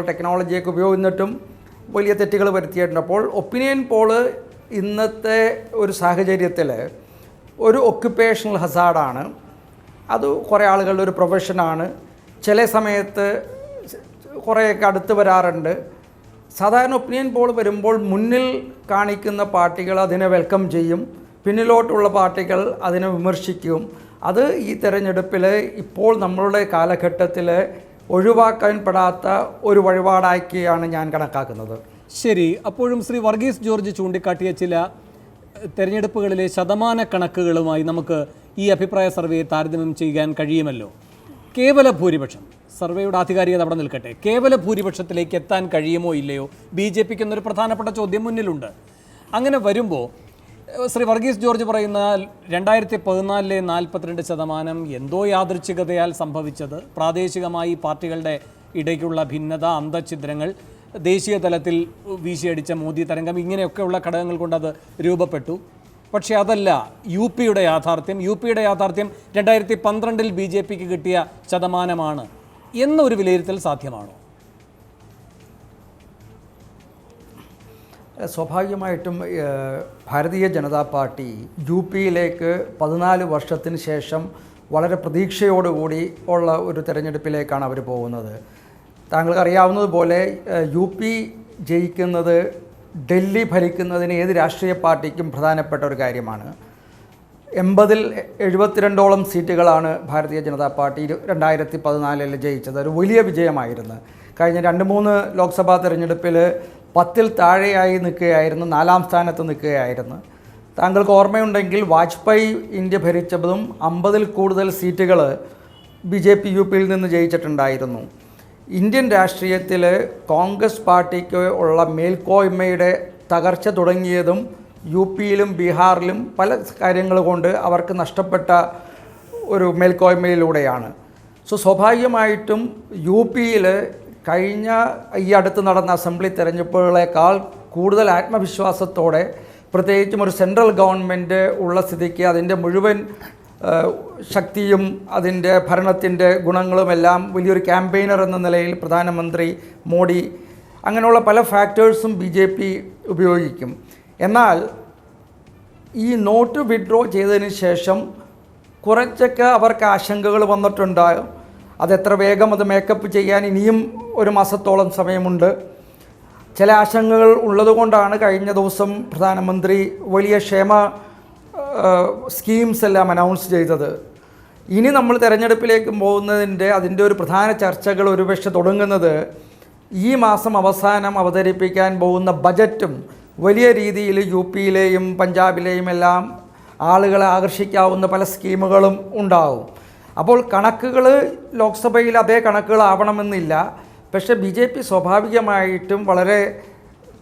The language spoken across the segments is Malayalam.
ആയിട്ടുള്ള ടെക്നോളജിയൊക്കെ ഉപയോഗിച്ചിട്ടും വലിയ തെറ്റുകൾ വരുത്തിയിട്ടുണ്ട്. അപ്പോൾ ഒപ്പീനിയൻ പോൾ ഇന്നത്തെ ഒരു സാഹചര്യത്തിൽ ഒരു ഒക്യുപ്പേഷണൽ ഹസാർഡാണ് അത് കുറേ ആളുകളുടെ ഒരു പ്രൊഫഷനാണ് ചില സമയത്ത് കുറേയൊക്കെ അടുത്ത് വരാറുണ്ട്. സാധാരണ ഒപ്പീനിയൻ പോൾ വരുമ്പോൾ മുന്നിൽ കാണിക്കുന്ന പാർട്ടികൾ അതിനെ വെൽക്കം ചെയ്യും. പിന്നിലോട്ടുള്ള പാർട്ടികൾ അതിനെ വിമർശിക്കും. അത് ഈ തെരഞ്ഞെടുപ്പിൽ ഇപ്പോൾ നമ്മളുടെ കാലഘട്ടത്തിൽ ഒഴിവാക്കാൻ പെടാത്ത ഒരു വഴിപാടാക്കിയാണ് ഞാൻ കണക്കാക്കുന്നത്. ശരി അപ്പോഴും ശ്രീ വർഗീസ് ജോർജ് ചൂണ്ടിക്കാട്ടിയ ചില തെരഞ്ഞെടുപ്പുകളിലെ ശതമാന കണക്കുകളുമായി നമുക്ക് ഈ അഭിപ്രായ സർവേ താരതമ്യം ചെയ്യാൻ കഴിയുമല്ലോ? കേവല ഭൂരിപക്ഷം. സർവേയുടെ ആധികാരികത അവിടെ നിൽക്കട്ടെ. കേവല ഭൂരിപക്ഷത്തിലേക്ക് എത്താൻ കഴിയുമോ ഇല്ലയോ? ബി ജെ പിക്ക് എന്നൊരു പ്രധാനപ്പെട്ട ചോദ്യം മുന്നിലുണ്ട്. അങ്ങനെ വരുമ്പോൾ ശ്രീ വർഗീസ് ജോർജ് പറയുന്ന രണ്ടായിരത്തി പതിനാലിലെ നാൽപ്പത്തിരണ്ട് ശതമാനം എന്തോ യാദൃച്ഛികതയാൽ സംഭവിച്ചത്. പ്രാദേശികമായി പാർട്ടികളുടെ ഇടയ്ക്കുള്ള ഭിന്നത അന്തഛിദ്രങ്ങൾ ദേശീയ തലത്തിൽ വീശിയടിച്ച മോദി തരംഗം ഇങ്ങനെയൊക്കെയുള്ള ഘടകങ്ങൾ കൊണ്ട് അത് രൂപപ്പെട്ടു. പക്ഷേ അതല്ല യു പിയുടെ യാഥാർത്ഥ്യം. യു പിയുടെ യാഥാർത്ഥ്യം രണ്ടായിരത്തി പന്ത്രണ്ടിൽ ബി ജെ പിക്ക് കിട്ടിയ ശതമാനമാണ്. എന്നൊരു വിലയിരുത്തൽ സാധ്യമാണോ? സ്വാഭാവികമായിട്ടും ഭാരതീയ ജനതാ പാർട്ടി യു പിയിലേക്ക് പതിനാല് വർഷത്തിന് ശേഷം വളരെ പ്രതീക്ഷയോടുകൂടി ഉള്ള ഒരു തിരഞ്ഞെടുപ്പിലേക്കാണ് അവർ പോകുന്നത്. താങ്കൾക്ക് അറിയാവുന്നതുപോലെ യു പി ജയിക്കുന്നത് ഡൽഹി ഭരിക്കുന്നതിന് ഏത് രാഷ്ട്രീയ പാർട്ടിക്കും പ്രധാനപ്പെട്ട ഒരു കാര്യമാണ്. എൺപതിൽ എഴുപത്തിരണ്ടോളം സീറ്റുകളാണ് ഭാരതീയ ജനതാ പാർട്ടി രണ്ടായിരത്തി പതിനാലിൽ ജയിച്ചത്. ഒരു വലിയ വിജയമായിരുന്നു. കഴിഞ്ഞ രണ്ട് മൂന്ന് ലോക്സഭാ തെരഞ്ഞെടുപ്പിൽ പത്തിൽ താഴെയായി നിൽക്കുകയായിരുന്നു നാലാം സ്ഥാനത്ത് നിൽക്കുകയായിരുന്നു. താങ്കൾക്ക് ഓർമ്മയുണ്ടെങ്കിൽ വാജ്പേയി ഇന്ത്യ ഭരിച്ചതും അമ്പതിൽ കൂടുതൽ സീറ്റുകൾ ബി ജെ പി യു പിയിൽ നിന്ന് ജയിച്ചിട്ടുണ്ടായിരുന്നു. ഇന്ത്യൻ രാഷ്ട്രീയത്തിൽ കോൺഗ്രസ് പാർട്ടിക്ക് ഉള്ള മേൽക്കോയ്മയുടെ തകർച്ച തുടങ്ങിയതും യു പിയിലും ബീഹാറിലും പല കാര്യങ്ങൾ കൊണ്ട് അവർക്ക് നഷ്ടപ്പെട്ട ഒരു മേൽക്കോയ്മയിലൂടെയാണ്. സോ സ്വാഭാവികമായിട്ടും യു പിയിൽ കഴിഞ്ഞ ഈ അടുത്ത് നടന്ന അസംബ്ലി തെരഞ്ഞെടുപ്പുകളേക്കാൾ കൂടുതൽ ആത്മവിശ്വാസത്തോടെ പ്രത്യേകിച്ചും ഒരു സെൻട്രൽ ഗവൺമെന്റ് ഉള്ള സ്ഥിതിക്ക് അതിന്റെ മുഴുവൻ ശക്തിയും അതിന്റെ ഭരണത്തിന്റെ ഗുണങ്ങളുമെല്ലാം വലിയൊരു ക്യാമ്പയിനർ എന്ന നിലയിൽ പ്രധാനമന്ത്രി മോഡി അങ്ങനെയുള്ള പല ഫാക്ടേഴ്സും ബി ജെ പി ഉപയോഗിക്കും. എന്നാൽ ഈ നോട്ട് വിഡ്രോ ചെയ്തതിന് ശേഷം കുറച്ചൊക്കെ അവർക്ക് ആശങ്കകൾ വന്നിട്ടുണ്ടാകും. അതെത്ര വേഗം അത് മേക്കപ്പ് ചെയ്യാൻ ഇനിയും ഒരു മാസത്തോളം സമയമുണ്ട്. ചില ആശങ്കകൾ ഉള്ളതുകൊണ്ടാണ് കഴിഞ്ഞ ദിവസം പ്രധാനമന്ത്രി വലിയ ക്ഷേമ സ്കീംസ് എല്ലാം അനൗൺസ് ചെയ്തത്. ഇനി നമ്മൾ തിരഞ്ഞെടുപ്പിലേക്ക് പോകുന്നതിന്റെ അതിന്റെ ഒരു പ്രധാന ചർച്ചകൾ ഒരുപക്ഷെ തുടങ്ങുന്നത് ഈ മാസം അവസാനം അവതരിപ്പിക്കാൻ പോകുന്ന ബജറ്റും വലിയ രീതിയിൽ യു പിയിലെയും പഞ്ചാബിലെയും എല്ലാം ആളുകളെ ആകർഷിക്കാവുന്ന പല സ്കീമുകളും ഉണ്ടാവും. അപ്പോൾ കണക്കുകൾ ലോക്സഭയിൽ അതേ കണക്കുകളാവണമെന്നില്ല. പക്ഷേ ബി ജെ പി സ്വാഭാവികമായിട്ടും വളരെ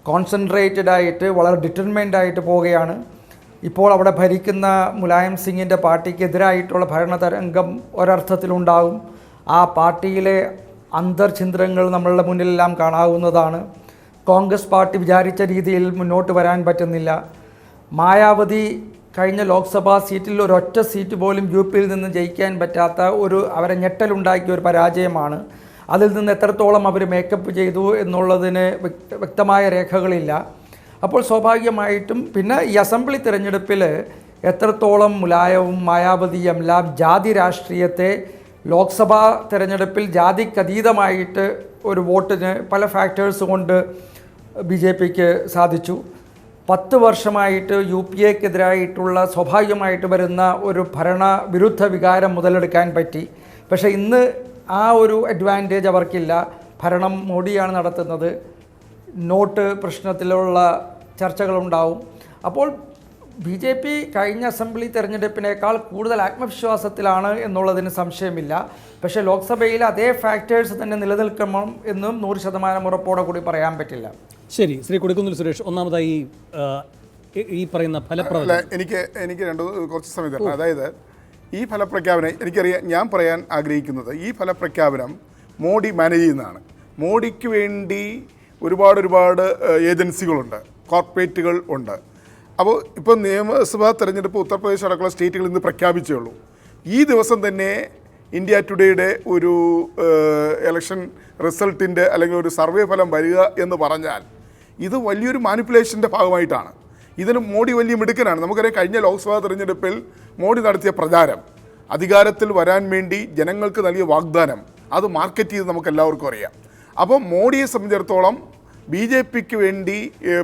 കോൺസെൻട്രേറ്റഡ് ആയിട്ട് വളരെ ഡിറ്റർമൈൻഡ് ആയിട്ട് പോവുകയാണ്. ഇപ്പോൾ അവിടെ ഭരിക്കുന്ന മുലായം സിംഗിന്റെ പാർട്ടിക്കെതിരായിട്ടുള്ള ഭരണതരംഗം ഒരർത്ഥത്തിലുണ്ടാകും ആ പാർട്ടിയിലെ അന്തർഛിദ്രങ്ങൾ നമ്മളുടെ മുന്നിലെല്ലാം കാണാവുന്നതാണ്. കോൺഗ്രസ് പാർട്ടി വിചാരിച്ച രീതിയിൽ മുന്നോട്ട് വരാൻ പറ്റുന്നില്ല. മായാവതി കഴിഞ്ഞ ലോക്സഭാ സീറ്റിൽ ഒരൊറ്റ സീറ്റ് പോലും യു പിയിൽ നിന്ന് ജയിക്കാൻ പറ്റാത്ത ഒരു അവരെ ഞെട്ടലുണ്ടാക്കിയ ഒരു പരാജയമാണ്. അതിൽ നിന്ന് എത്രത്തോളം അവർ മേക്കപ്പ് ചെയ്തു എന്നുള്ളതിന് വ്യക്തമായ രേഖകളില്ല. അപ്പോൾ സ്വാഭാവികമായിട്ടും പിന്നെ ഈ അസംബ്ലി തിരഞ്ഞെടുപ്പിൽ എത്രത്തോളം മുലായവും മായാവതിയും എല്ലാം ജാതി രാഷ്ട്രീയത്തെ ലോക്സഭാ തിരഞ്ഞെടുപ്പിൽ ജാതിക്കതീതമായിട്ട് ഒരു വോട്ടിന് പല ഫാക്ടേഴ്സ് കൊണ്ട് ബി ജെ പിക്ക് സാധിച്ചു. പത്ത് വർഷമായിട്ട് യു പി എക്കെതിരായിട്ടുള്ള സ്വാഭാവികമായിട്ട് വരുന്ന ഒരു ഭരണ വിരുദ്ധ വികാരം മുതലെടുക്കാൻ പറ്റി. പക്ഷേ ഇന്ന് ആ ഒരു അഡ്വാന്റേജ് അവർക്കില്ല. ഭരണം മോഡിയാണ് നടത്തുന്നത്. നോട്ട് പ്രശ്നത്തിലുള്ള ചർച്ചകളുണ്ടാവും. അപ്പോൾ ബി ജെ പി കഴിഞ്ഞ അസംബ്ലി തെരഞ്ഞെടുപ്പിനേക്കാൾ കൂടുതൽ ആത്മവിശ്വാസത്തിലാണ് എന്നുള്ളതിന് സംശയമില്ല. പക്ഷേ ലോക്സഭയിൽ അതേ ഫാക്ടേഴ്സ് തന്നെ നിലനിൽക്കണം എന്നും നൂറ് ശതമാനം ഉറപ്പോടെ കൂടി പറയാൻ പറ്റില്ല. ശരി ശ്രീ കൊടുക്കുന്നിൽ സുരേഷ് ഒന്നാമതായി ഈ- പറയുന്ന ഫലപ്രദം എനിക്ക് എനിക്ക് രണ്ട് കുറച്ച് സമയം തരണം. അതായത് ഈ ഫലപ്രഖ്യാപനം എനിക്കറിയാം ഞാൻ പറയാൻ ആഗ്രഹിക്കുന്നത് ഈ ഫലപ്രഖ്യാപനം മോഡി മാനേജ് ചെയ്യുന്നതാണ്. മോഡിക്ക് വേണ്ടി ഒരുപാട് ഒരുപാട് ഏജൻസികളുണ്ട് കോർപ്പറേറ്റുകൾ ഉണ്ട്. അപ്പോൾ ഇപ്പോൾ നിയമസഭാ തെരഞ്ഞെടുപ്പ് ഉത്തർപ്രദേശ് അടക്കമുള്ള സ്റ്റേറ്റുകളിൽ നിന്ന് പ്രഖ്യാപിച്ചേ ഉള്ളൂ. ഈ ദിവസം തന്നെ ഇന്ത്യ ടുഡേയുടെ ഒരു ഇലക്ഷൻ റിസൾട്ടിന്റെ അല്ലെങ്കിൽ ഒരു സർവേ ഫലം വരിക എന്ന് പറഞ്ഞാൽ ഇത് വലിയൊരു മാനിപ്പുലേഷന്റെ ഭാഗമായിട്ടാണ്. ഇതിന് മോഡി വലിയ മിടുക്കനാണ്. നമുക്കറിയാം കഴിഞ്ഞ ലോക്സഭാ തെരഞ്ഞെടുപ്പിൽ മോഡി നടത്തിയ പ്രചാരം അധികാരത്തിൽ വരാൻ വേണ്ടി ജനങ്ങൾക്ക് നൽകിയ വാഗ്ദാനം അത് മാർക്കറ്റ് ചെയ്ത് നമുക്ക് എല്ലാവർക്കും അറിയാം. അപ്പോൾ മോഡിയെ സംബന്ധിച്ചിടത്തോളം ബി ജെ പിക്ക് വേണ്ടി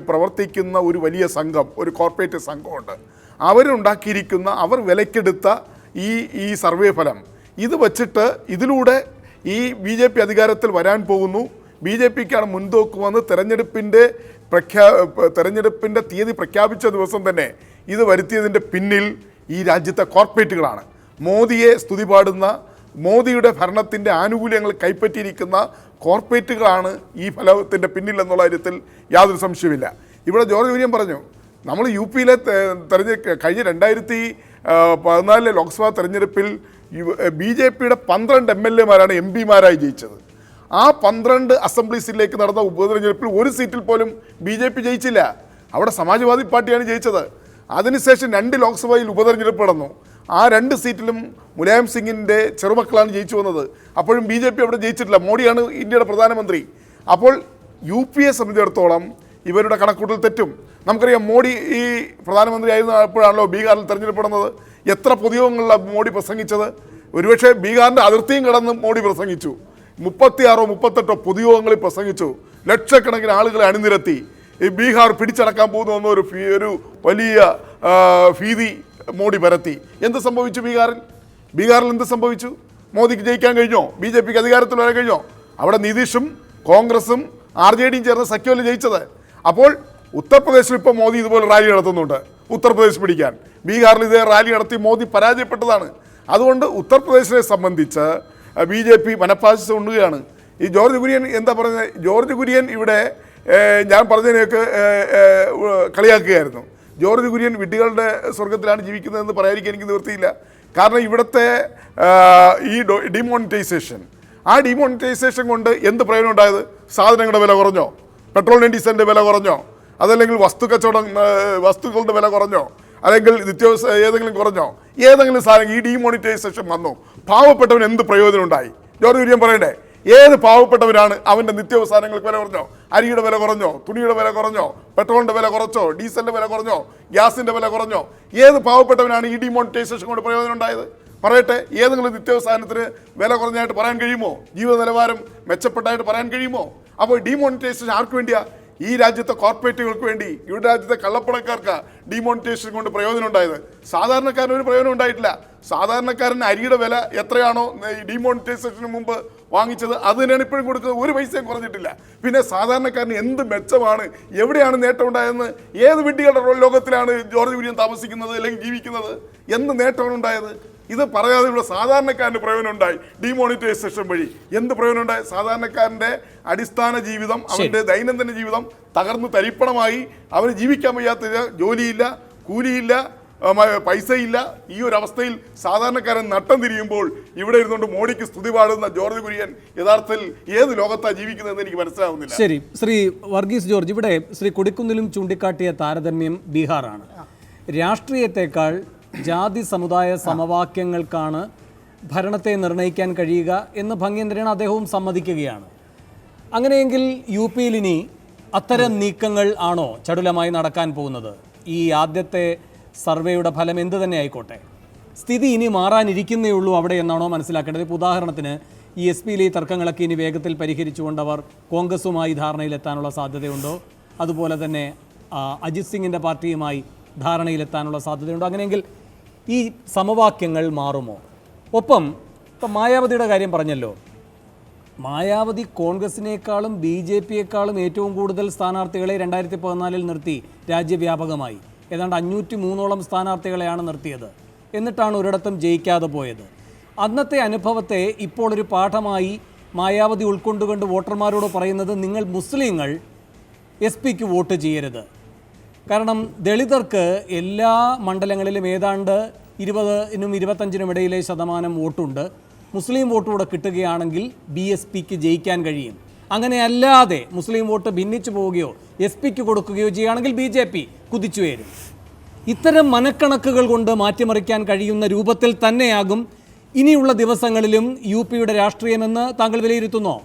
പ്രവർത്തിക്കുന്ന ഒരു വലിയ സംഘം ഒരു കോർപ്പറേറ്റ് സംഘമുണ്ട്. അവരുണ്ടാക്കിയിരിക്കുന്ന അവർ വിലക്കെടുത്ത ഈ ഈ സർവേ ഫലം. ഇത് വച്ചിട്ട് ഇതിലൂടെ ഈ ബി ജെ പി അധികാരത്തിൽ വരാൻ പോകുന്നു. ബി ജെ പിക്കാണ് മുൻതൂക്കുമെന്ന് തെരഞ്ഞെടുപ്പിന്റെ പ്രഖ്യാ തെരഞ്ഞെടുപ്പിന്റെ തീയതി പ്രഖ്യാപിച്ച ദിവസം തന്നെ ഇത് വരുത്തിയതിന്റെ പിന്നിൽ ഈ രാജ്യത്തെ കോർപ്പറേറ്റുകളാണ്. മോദിയെ സ്തുതി പാടുന്ന മോദിയുടെ ഭരണത്തിന്റെ ആനുകൂല്യങ്ങൾ കൈപ്പറ്റിയിരിക്കുന്ന കോർപ്പറേറ്റുകളാണ് ഈ ഫലത്തിന്റെ പിന്നിൽ എന്നുള്ള കാര്യത്തിൽ യാതൊരു സംശയമില്ല ഇവിടെ ജോർജ് വില്യം പറഞ്ഞു നമ്മൾ യു പിയിലെ തെരഞ്ഞ കഴിഞ്ഞ രണ്ടായിരത്തി പതിനാലിലെ ലോക്സഭാ തെരഞ്ഞെടുപ്പിൽ ബി ജെ പിയുടെ പന്ത്രണ്ട് എം എൽ എമാരാണ് എം പിമാരായി ജയിച്ചത്. ആ പന്ത്രണ്ട് സീറ്റിലേക്ക് നടന്ന ഉപതെരഞ്ഞെടുപ്പിൽ ഒരു സീറ്റിൽ പോലും ബി ജെ പി ജയിച്ചില്ല. അവിടെ സമാജ്വാദി പാർട്ടിയാണ് ജയിച്ചത്. അതിനുശേഷം രണ്ട് ലോക്സഭയിൽ ഉപതെരഞ്ഞെടുപ്പ് നടന്നു. ആ രണ്ട് സീറ്റിലും മുലായം സിംഗിന്റെ ചെറുമക്കളാണ് ജയിച്ചു വന്നത്. അപ്പോഴും ബി ജെ പി അവിടെ ജയിച്ചിട്ടില്ല. മോഡിയാണ് ഇന്ത്യയുടെ പ്രധാനമന്ത്രി. അപ്പോൾ യു പി എ സംബന്ധിച്ചിടത്തോളം ഇവരുടെ കണക്കൂട്ടൽ തെറ്റും. നമുക്കറിയാം മോഡി ഈ പ്രധാനമന്ത്രി ആയിരുന്നപ്പോഴാണല്ലോ ബീഹാറിൽ തെരഞ്ഞെടുപ്പെടുന്നത് എത്ര പൊതുയോഗങ്ങളിലാണ് മോഡി പ്രസംഗിച്ചത്? ഒരുപക്ഷെ ബീഹാറിന്റെ അതിർത്തിയും കടന്ന് മോഡി പ്രസംഗിച്ചു. മുപ്പത്തിയാറോ മുപ്പത്തെട്ടോ പൊതുയോഗങ്ങളിൽ പ്രസംഗിച്ചു. ലക്ഷക്കണക്കിന് ആളുകളെ അണിനിരത്തി. ഈ ബീഹാർ പിടിച്ചടക്കാൻ പോകുന്നു ഒരു ഒരു വലിയ ഭീതി മോഡി പരത്തി. എന്ത് സംഭവിച്ചു ബീഹാറിൽ? ബീഹാറിൽ എന്ത് സംഭവിച്ചു? മോദിക്ക് ജയിക്കാൻ കഴിഞ്ഞോ? ബി ജെ പിക്ക് അധികാരത്തിൽ വരാൻ കഴിഞ്ഞോ? അവിടെ നിതീഷും കോൺഗ്രസും ആർ ജെ ഡിയും ചേർന്ന് സഖ്യമല്ല ജയിച്ചത്. അപ്പോൾ ഉത്തർപ്രദേശിൽ ഇപ്പോൾ മോദി ഇതുപോലെ റാലി നടത്തുന്നുണ്ട്. ഉത്തർപ്രദേശ് പിടിക്കാൻ. ബീഹാറിൽ ഇതേ റാലി നടത്തി മോദി പരാജയപ്പെട്ടതാണ്. അതുകൊണ്ട് ഉത്തർപ്രദേശിനെ സംബന്ധിച്ച് ബി ജെ പി മനഃപ്പാശിസം ഉണ്ടുകയാണ് ഈ ജോർജ് കുര്യൻ എന്താ പറയുന്നത് ജോർജ് കുര്യൻ ഇവിടെ ഞാൻ പറഞ്ഞതിനെയൊക്കെ കളിയാക്കുകയായിരുന്നു. ജോർജ് കുര്യൻ വിഡ്ഢികളുടെ സ്വർഗത്തിലാണ് ജീവിക്കുന്നതെന്ന് പറയാതിരിക്കാൻ എനിക്ക് നിവൃത്തിയില്ല. കാരണം ഇവിടുത്തെ ഈ ഡിമോണിറ്റൈസേഷൻ. ആ ഡിമോണിറ്റൈസേഷൻ കൊണ്ട് എന്ത് പ്രയോജനം ഉണ്ടായത്? സാധനങ്ങളുടെ വില കുറഞ്ഞോ? പെട്രോളിന്റെ ഡീസലിന്റെ വില കുറഞ്ഞോ? അതല്ലെങ്കിൽ വസ്തു കച്ചവടം വസ്തുക്കളുടെ വില കുറഞ്ഞോ? അല്ലെങ്കിൽ നിത്യാവസ്ഥ ഏതെങ്കിലും കുറഞ്ഞോ? ഏതെങ്കിലും സാധനം ഈ ഡീമോണിറ്റൈസേഷൻ വന്നു? പാവപ്പെട്ടവൻ എന്ത് പ്രയോജനം ഉണ്ടായി ജോർജ് കുര്യൻ പറയണ്ടേ? ഏത് പാവപ്പെട്ടവരാണ് അവന്റെ നിത്യാവസാനങ്ങൾക്ക് വില കുറഞ്ഞോ? അരിയുടെ വില കുറഞ്ഞോ? തുണിയുടെ വില കുറഞ്ഞോ? പെട്രോളിന്റെ വില കുറച്ചോ? ഡീസലിന്റെ വില കുറഞ്ഞോ? ഗ്യാസിന്റെ വില കുറഞ്ഞോ? ഏത് പാവപ്പെട്ടവനാണ് ഈ ഡിമോണിറ്റൈസേഷൻ കൊണ്ട് പ്രയോജനം ഉണ്ടായത് പറയട്ടെ ഏതെങ്കിലും നിത്യാവസാനത്തിന് വില കുറഞ്ഞായിട്ട് പറയാൻ കഴിയുമോ? ജീവിത നിലവാരം മെച്ചപ്പെട്ടായിട്ട് പറയാൻ കഴിയുമോ? അപ്പോൾ ഡിമോണിറ്റൈസേഷൻ ആർക്ക് വേണ്ടിയാ? ഈ രാജ്യത്തെ കോർപ്പറേറ്റുകൾക്ക് വേണ്ടി ഇവിടെ രാജ്യത്തെ കള്ളപ്പണക്കാർക്ക് ഡിമോണിറ്റേഷൻ കൊണ്ട് പ്രയോജനം ഉണ്ടായത്. സാധാരണക്കാരന് ഒരു പ്രയോജനം ഉണ്ടായിട്ടില്ല. സാധാരണക്കാരൻ അരിയുടെ വില എത്രയാണോ ഈ ഡിമോണിറ്റൈസേഷന് മുമ്പ് വാങ്ങിച്ചത് അത് തന്നെയാണ് ഇപ്പോഴും കൊടുക്കുന്നത്. ഒരു പൈസയും കുറഞ്ഞിട്ടില്ല. പിന്നെ സാധാരണക്കാരന് എന്ത് മെച്ചമാണ് എവിടെയാണ് നേട്ടം ഉണ്ടായതെന്ന് ഏത് വിഡ്ഢികളുടെ ലോകത്തിലാണ് ജോർജ് കുര്യൻ താമസിക്കുന്നത് അല്ലെങ്കിൽ ജീവിക്കുന്നത് എന്ത് നേട്ടമാണ് ഉണ്ടായത്? ഇത് പറയാതെ ഇവിടെ സാധാരണക്കാരന് പ്രയോജനം ഉണ്ടായി ഡിമോണിറ്റൈസേഷൻ വഴി. എന്ത് പ്രയോജനം ഉണ്ടായി സാധാരണക്കാരന്റെ അടിസ്ഥാന ജീവിതം അവന്റെ ദൈനംദിന ജീവിതം തകർന്നു തരിപ്പണമായി. അവന് ജീവിക്കാൻ വയ്യാത്ത ജോലിയില്ല കൂലിയില്ല പൈസയില്ല. ഈ ഒരു അവസ്ഥയിൽ സാധാരണക്കാരൻ നട്ടം തിരിയുമ്പോൾ ഇവിടെ ഇരുന്നുകൊണ്ട് മോഡിക്ക് സ്തുതി പാടുന്ന ജോർജ് കുര്യൻ യഥാർത്ഥത്തിൽ ഏത് ലോകത്താണ് ജീവിക്കുന്നതെന്ന് എനിക്ക് മനസ്സിലാവുന്നില്ല. ശരി. ശ്രീ വർഗീസ് ജോർജ് ഇവിടെ ശ്രീ കൊടിക്കുന്നിലും ചൂണ്ടിക്കാട്ടിയ താരതമ്യം ബീഹാറാണ്. രാഷ്ട്രീയത്തെക്കാൾ ജാതി സമുദായ സമവാക്യങ്ങൾക്കാണ് ഭരണത്തെ നിർണയിക്കാൻ കഴിയുക എന്ന് ഭംഗ്യന്തരേണ അദ്ദേഹവും സമ്മതിക്കുകയാണ്. അങ്ങനെയെങ്കിൽ യു പിയിൽ ഇനി അത്തരം നീക്കങ്ങൾ ആണോ ചടുലമായി നടക്കാൻ പോകുന്നത്? ഈ ആദ്യത്തെ സർവേയുടെ ഫലം എന്ത് തന്നെ ആയിക്കോട്ടെ. സ്ഥിതി ഇനി മാറാനിരിക്കുന്നേ ഉള്ളൂ അവിടെ എന്നാണോ മനസ്സിലാക്കേണ്ടത്. ഇപ്പോൾ ഉദാഹരണത്തിന് ഈ എസ് പിയിലെ ഈ തർക്കങ്ങളൊക്കെ ഇനി വേഗത്തിൽ പരിഹരിച്ചുകൊണ്ട് അവർ കോൺഗ്രസുമായി ധാരണയിലെത്താനുള്ള സാധ്യതയുണ്ടോ? അതുപോലെ തന്നെ അജിത് സിംഗിന്റെ പാർട്ടിയുമായി ധാരണയിലെത്താനുള്ള സാധ്യതയുണ്ടോ? അങ്ങനെയെങ്കിൽ ഈ സമവാക്യങ്ങൾ മാറുമോ? ഒപ്പം ഇപ്പം മായാവതിയുടെ കാര്യം പറഞ്ഞല്ലോ. മായാവതി കോൺഗ്രസിനേക്കാളും ബി ജെ പിയേക്കാളും ഏറ്റവും കൂടുതൽ സ്ഥാനാർത്ഥികളെ രണ്ടായിരത്തി പതിനാലിൽ നിർത്തി രാജ്യവ്യാപകമായി. ഏതാണ്ട് അഞ്ഞൂറ്റി മൂന്നോളം സ്ഥാനാർത്ഥികളെയാണ് നിർത്തിയത്. എന്നിട്ടാണ് ഒരിടത്തും ജയിക്കാതെ പോയത്. അന്നത്തെ അനുഭവത്തെ ഇപ്പോൾ ഒരു പാഠമായി മായാവതി ഉൾക്കൊണ്ടുകൊണ്ട് വോട്ടർമാരോട് പറയുന്നത് നിങ്ങൾ മുസ്ലിങ്ങൾ എസ് പിക്ക് വോട്ട് ചെയ്യരുത്. കാരണം ദളിതർക്ക് എല്ലാ മണ്ഡലങ്ങളിലും ഏതാണ്ട് ഇരുപതിനും ഇരുപത്തഞ്ചിനും ഇടയിലെ ശതമാനം വോട്ടുണ്ട്. മുസ്ലിം വോട്ട് കൂടെ കിട്ടുകയാണെങ്കിൽ ബി എസ് പിക്ക് ജയിക്കാൻ കഴിയും. അങ്ങനെ അല്ലാതെ മുസ്ലിം വോട്ട് ഭിന്നിച്ചു പോവുകയോ എസ് പിക്ക് കൊടുക്കുകയോ ചെയ്യുകയാണെങ്കിൽ ബി ജെ പി കുതിച്ചുയരും. ഇത്തരം മനക്കണക്കുകൾ കൊണ്ട് മാറ്റിമറിക്കാൻ കഴിയുന്ന രൂപത്തിൽ തന്നെയാകും ഇനിയുള്ള ദിവസങ്ങളിലും യു പിയുടെ രാഷ്ട്രീയമെന്ന് താങ്കൾ വിലയിരുത്തുന്നോ?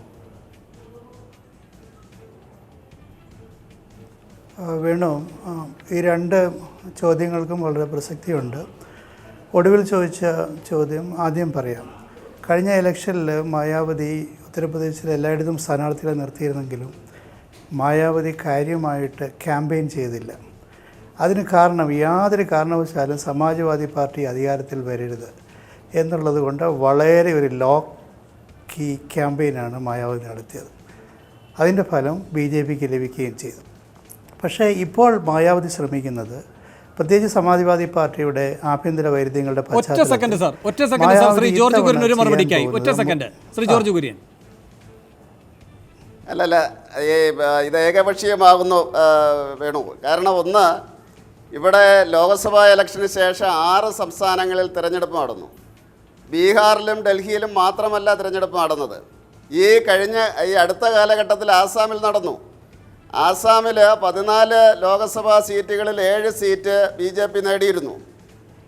വേണു. ഈ രണ്ട് ചോദ്യങ്ങൾക്കും വളരെ പ്രസക്തിയുണ്ട്. ഒടുവിൽ ചോദിച്ച ചോദ്യം ആദ്യം പറയാം. കഴിഞ്ഞ ഇലക്ഷനിൽ മായാവതി ഉത്തർപ്രദേശിൽ എല്ലായിടത്തും സ്ഥാനാർത്ഥികളെ നിർത്തിയിരുന്നെങ്കിലും മായാവതി കാര്യമായിട്ട് ക്യാമ്പയിൻ ചെയ്തില്ല. അതിന് കാരണം യാതൊരു കാരണവശാലും സമാജ്വാദി പാർട്ടി അധികാരത്തിൽ വരരുത് എന്നുള്ളത് കൊണ്ട് വളരെ ഒരു ലോ കീ ക്യാമ്പയിനാണ് മായാവതി നടത്തിയത്. അതിന്റെ ഫലം ബി ജെ പിക്ക് ലഭിക്കുകയും ചെയ്തു. പക്ഷേ ഇപ്പോൾ മായാവതി ശ്രമിക്കുന്നത് പ്രത്യേകിച്ച് സമാജ്വാദി പാർട്ടിയുടെ ആഭ്യന്തര വൈരുദ്ധ്യങ്ങളുടെ ഒറ്റ സെക്കൻഡ് സാർ ഒറ്റ second sir Shri George Kurian ഒരു മറുപടിക്കായി. ഒറ്റ സെക്കൻഡ്. ശ്രീ ജോർജ് കുര്യൻ അല്ലല്ല ഈ ഇത് ഏകപക്ഷീയമാകുന്നു വേണു. കാരണം ഒന്ന് ഇവിടെ ലോക്സഭാ ഇലക്ഷന് ശേഷം ആറ് സംസ്ഥാനങ്ങളിൽ തിരഞ്ഞെടുപ്പ് നടന്നു. ബീഹാറിലും ഡൽഹിയിലും മാത്രമല്ല തിരഞ്ഞെടുപ്പ് നടന്നത്. ഈ കഴിഞ്ഞ ഈ അടുത്ത കാലഘട്ടത്തിൽ ആസാമിൽ നടന്നു. ആസാമിൽ പതിനാല് ലോക്സഭാ സീറ്റുകളിൽ ഏഴ് സീറ്റ് ബി ജെ പി നേടിയിരുന്നു.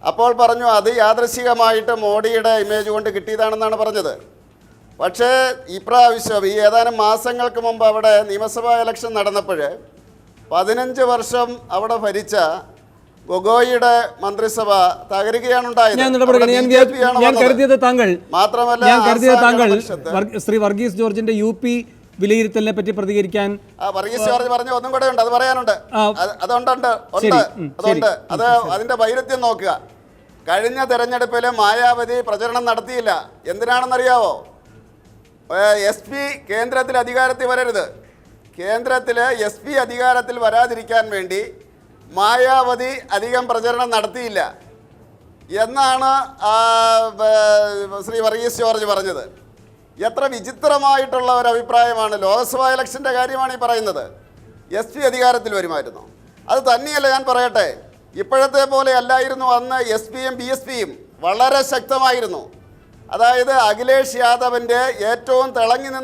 അപ്പോൾ പറഞ്ഞു അത് യാദൃശികമായിട്ട് മോഡിയുടെ ഇമേജ് കൊണ്ട് കിട്ടിയതാണെന്നാണ് പറഞ്ഞത്. പക്ഷേ ഇപ്രാവശ്യം ഈ ഏതാനും മാസങ്ങൾക്ക് മുമ്പ് അവിടെ നിയമസഭാ ഇലക്ഷൻ നടന്നപ്പോൾ പതിനഞ്ച് വർഷം അവിടെ ഭരിച്ച ഗൊഗോയിയുടെ മന്ത്രിസഭ തകരുകയാണുണ്ടായത് മാത്രമല്ല ശ്രീ വർഗീസ് ജോർജിന്റെ യു പി വിലയിരുത്തലിനെ പറ്റി പ്രതികരിക്കാൻ ആ വർഗീസ് ജോർജ് പറഞ്ഞ ഒന്നും കൂടെ ഉണ്ട് അത് പറയാനുണ്ട്. അത് അതുണ്ടുണ്ട് ഉണ്ട് അതുണ്ട്. അത് അതിന്റെ വൈരുദ്ധ്യം നോക്കുക. കഴിഞ്ഞ തെരഞ്ഞെടുപ്പിൽ മായാവതി പ്രചരണം നടത്തിയില്ല. എന്തിനാണെന്നറിയാവോ? എസ് പി കേന്ദ്രത്തിൽ അധികാരത്തിൽ വരരുത്. കേന്ദ്രത്തിൽ എസ് പി അധികാരത്തിൽ വരാതിരിക്കാൻ വേണ്ടി മായാവതി അധികം പ്രചരണം നടത്തിയില്ല. എന്നാണ് ശ്രീ വർഗീസ് ജോർജ് പറഞ്ഞത്. എത്ര വിചിത്രമായിട്ടുള്ള ഒരു അഭിപ്രായമാണ് ലോക്സഭാ ഇലക്ഷന്റെ കാര്യമാണ് ഈ പറയുന്നത്. എസ് പി അധികാരത്തിൽ വരുമായിരുന്നു. അത് തന്നെയല്ല ഞാൻ പറയട്ടെ ഇപ്പോഴത്തെ പോലെ അല്ലായിരുന്നു അന്ന് എസ് പിയും ബി എസ് പിയും വളരെ ശക്തമായിരുന്നു. അതായത് അഖിലേഷ് യാദവിന്റെ ഏറ്റവും തിളങ്ങി